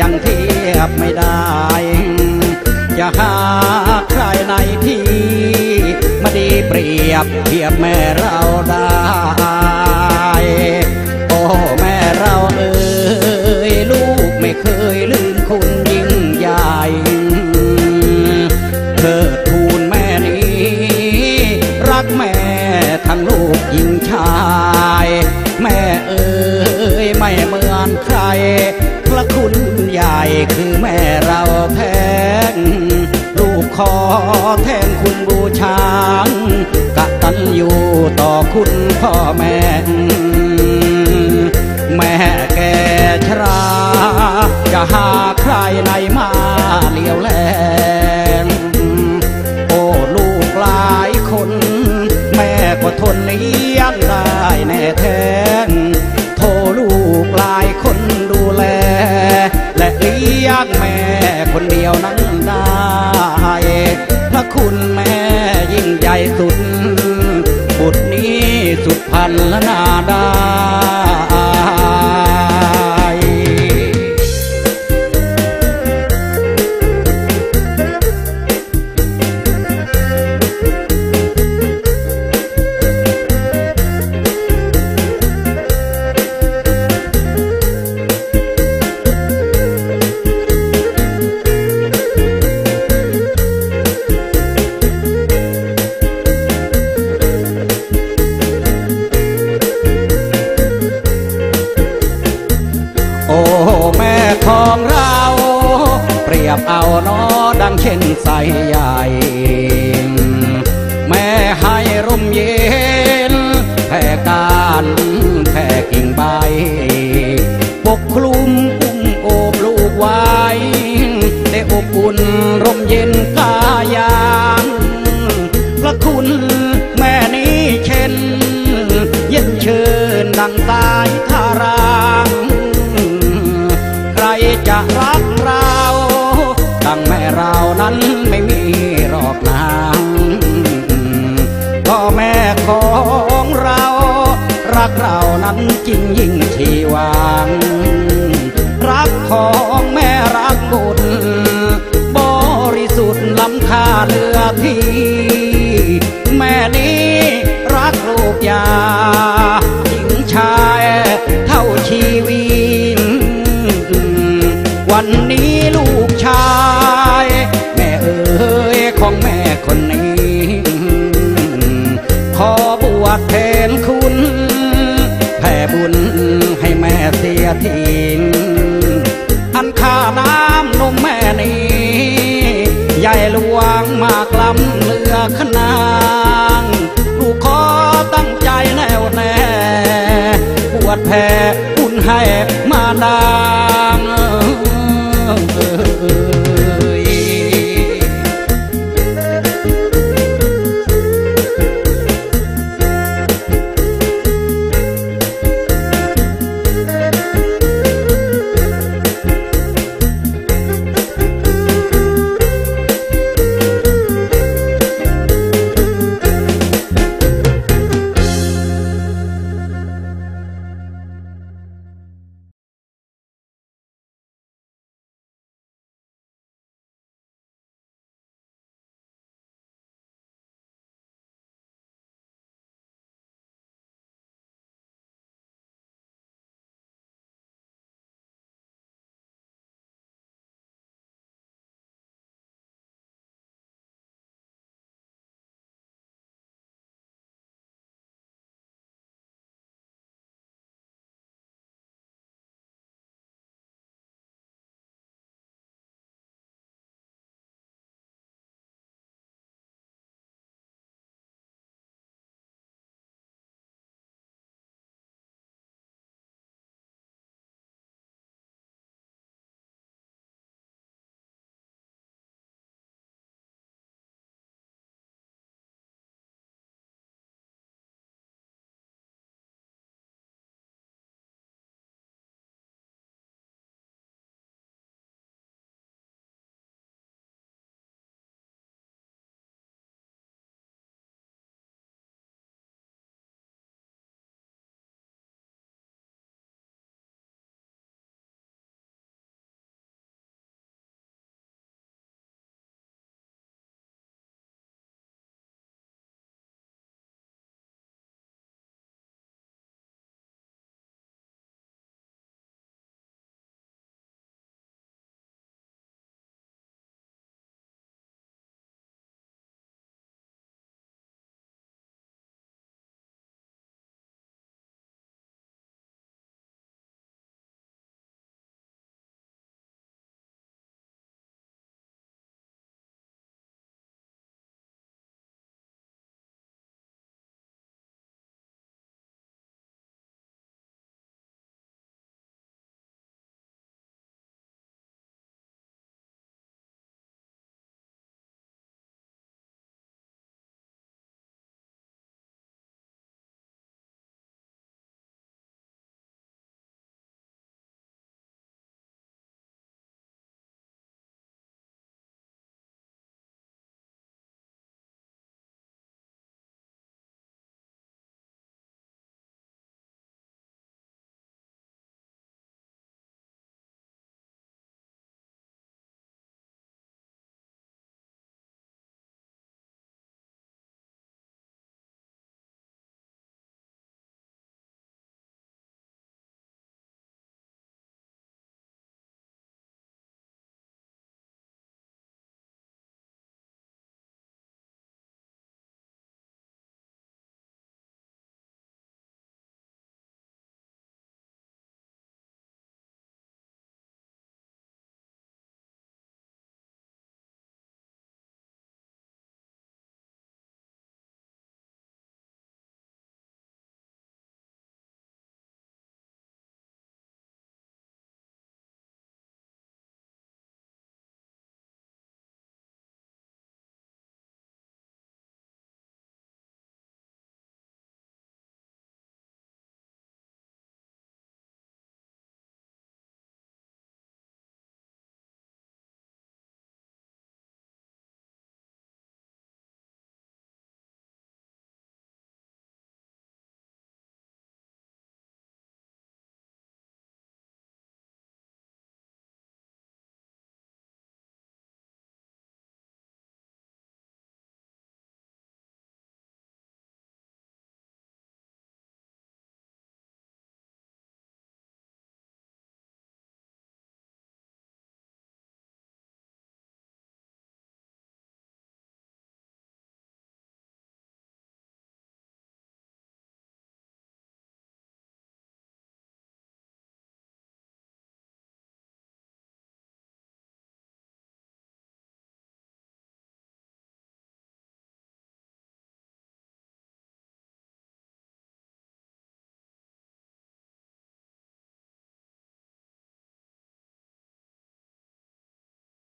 ยังเทียบไม่ได้ อย่าหาใครในที่มาดีเปรียบเทียบแม่เราได้ โอ้แม่เราเอ้ยลูกไม่เคยลืม แทนคุณบูชากะตันอยู่ต่อคุณพ่อแม่ แม่แก่ชราจะหาใครในมาเลี้ยวแลงโอ้ลูกหลายคน แม่ก็ทนนี้ สุดพันละนาได้ โอ้แม่ของเรา เปรียบเอานอดังเช่นใสใหญ่แม่ให้ร่มเย็นแผ่การแผ่กิ่งใบ ปกคลุมอุ้มโอบลูกไว้ได้อบอุ่นร่มเย็นกายา แม่เรานั้นไม่มีรอกนางพ่อแม่ของเรา รักเรานั้นจริงยิ่งชีวังรักของแม่รักบุญบริสุทธิ์ล้ำค่าเหลือที่ แม่นี้รักลูกยาหญิงชายเท่าชีวิตวันนี้ลูกชาย ของแม่คนนี้ ขอบวชแทนคุณ แผ่บุญให้แม่เสียทิ้งอันข้าน้ำนมแม่นี้ใหญ่หลวงมากล้ำเลือขนางลูกขอตั้งใจแน่วแน่บวชแผ่บุญให้มาดา